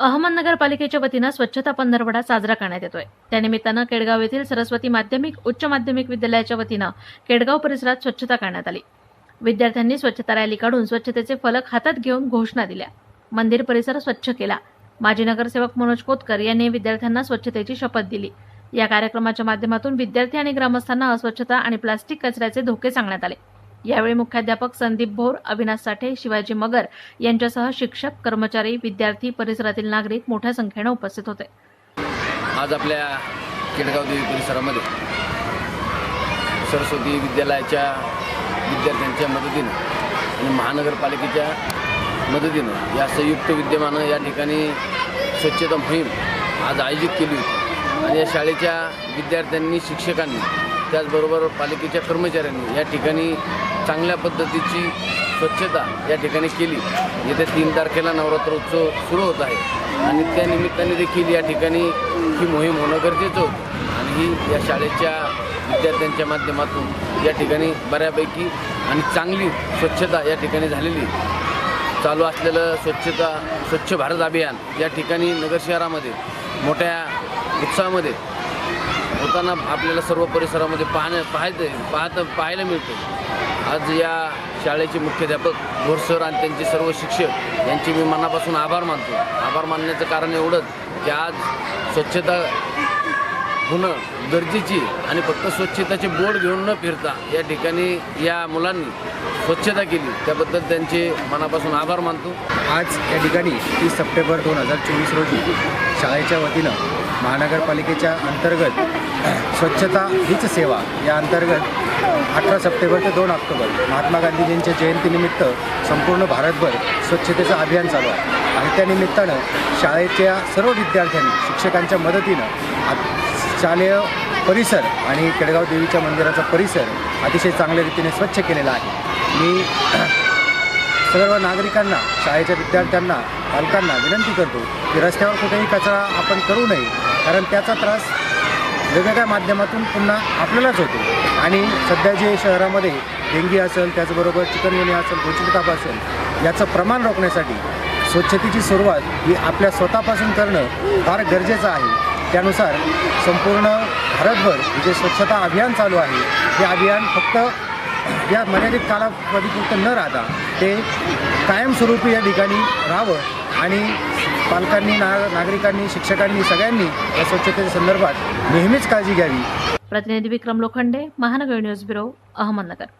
Ahmednagar पालिकेच्या वतीनं स्वच्छता पंधरवडा साजरा करण्यात येतोय. त्यानिमित्तानं केडगाव येथील सरस्वती माध्यमिक उच्च माध्यमिक विद्यालयाच्या वतीनं केडगाव परिसरात स्वच्छता करण्यात आली. विद्यार्थ्यांनी स्वच्छता रॅली काढून स्वच्छतेचे फलक हातात घेऊन घोषणा दिल्या. मंदिर परिसर स्वच्छ केला. माजी नगरसेवक मनोज कोतकर यांनी विद्यार्थ्यांना स्वच्छतेची शपथ दिली. या कार्यक्रमाच्या माध्यमातून विद्यार्थी आणि ग्रामस्थांना अस्वच्छता आणि प्लास्टिक कचऱ्याचे धोके सांगण्यात आले. यावेळी मुख्याध्यापक संदीप भोर अविनाश साठे शिवाजी मगर यांच्यासह शिक्षक कर्मचारी विद्यार्थी परिसरातील नागरिक मोठ्या संख्येनं उपस्थित होते. आज आपल्या केडगाव देवी परिसरामध्ये सरस्वती विद्यालयाच्या विद्यार्थ्यांच्या मदतीनं आणि महानगरपालिकेच्या मदतीनं या संयुक्त विद्यमानं या ठिकाणी स्वच्छता मोहीम आज आयोजित केली होती. आणि या शाळेच्या विद्यार्थ्यांनी शिक्षकांनी त्याचबरोबर पालिकेच्या कर्मचाऱ्यांनी या ठिकाणी चांगल्या पद्धतीची स्वच्छता या ठिकाणी केली. येत्या तीन तारखेला नवरात्र उत्सव सुरू होत आहे. आणि त्या निमित्ताने देखील या ठिकाणी ही मोहीम होणं गरजेचं होतं. आणि ही या शाळेच्या विद्यार्थ्यांच्या माध्यमातून या ठिकाणी बऱ्यापैकी आणि चांगली स्वच्छता या ठिकाणी झालेली चालू असलेलं स्वच्छता स्वच्छ भारत अभियान या ठिकाणी नगर शहरामध्ये मोठ्या उत्साहामध्ये होताना आपल्याला सर्व परिसरामध्ये पाहण्या पाहायचं पाहत पाहायला मिळतं. आज या शाळेचे मुख्याध्यापक घोरसर आणि त्यांचे सर्व शिक्षक यांचे मी मनापासून आभार मानतो. आभार मानण्याचं कारण एवढंच की आज स्वच्छता होणं गरजेची आणि फक्त स्वच्छताचे बोर्ड घेऊन न फिरता या ठिकाणी या मुलांनी स्वच्छता केली. त्याबद्दल त्यांचे मनापासून आभार मानतो. आज या ठिकाणी तीस सप्टेंबर दोन हजार चोवीस रोजी शाळेच्या वतीनं महानगरपालिकेच्या अंतर्गत स्वच्छता हीच सेवा या अंतर्गत अठरा सप्टेंबर ते दोन ऑक्टोबर महात्मा गांधीजींच्या जयंतीनिमित्त संपूर्ण भारतभर स्वच्छतेचं अभियान चालू आहे. आणि त्या निमित्तानं शाळेच्या सर्व विद्यार्थ्यांनी शिक्षकांच्या मदतीनं शालेय परिसर आणि केडगाव देवीच्या मंदिराचा परिसर अतिशय चांगल्या रीतीने स्वच्छ केलेला आहे. मी सर्व नागरिकांना शाळेच्या विद्यार्थ्यांना पालकांना विनंती करतो की रस्त्यावर कुठेही कचरा आपण करू नये कारण त्याचा त्रास वेगवेगळ्या माध्यमातून पुन्हा आपल्यालाच होतो. आणि सध्या जे शहरामध्ये डेंगी असेल त्याचबरोबर चिकनगुन्हे असेल गोचिड ताप असेल याचं प्रमाण रोखण्यासाठी स्वच्छतेची सुरुवात ही आपल्या स्वतःपासून करणं फार गरजेचं आहे. त्यानुसार संपूर्ण भारतभर जे स्वच्छता अभियान चालू आहे हे अभियान फक्त या मर्यादित कालावधीपुरतं न राहता ते कायमस्वरूपी या ठिकाणी राहावं आणि पालकांनी ना नागरिकांनी शिक्षकांनी सगळ्यांनी या स्वच्छतेच्या संदर्भात नेहमीच काळजी घ्यावी. प्रतिनिधी विक्रम लोखंडे महानगर न्यूज ब्युरो अहमदनगर.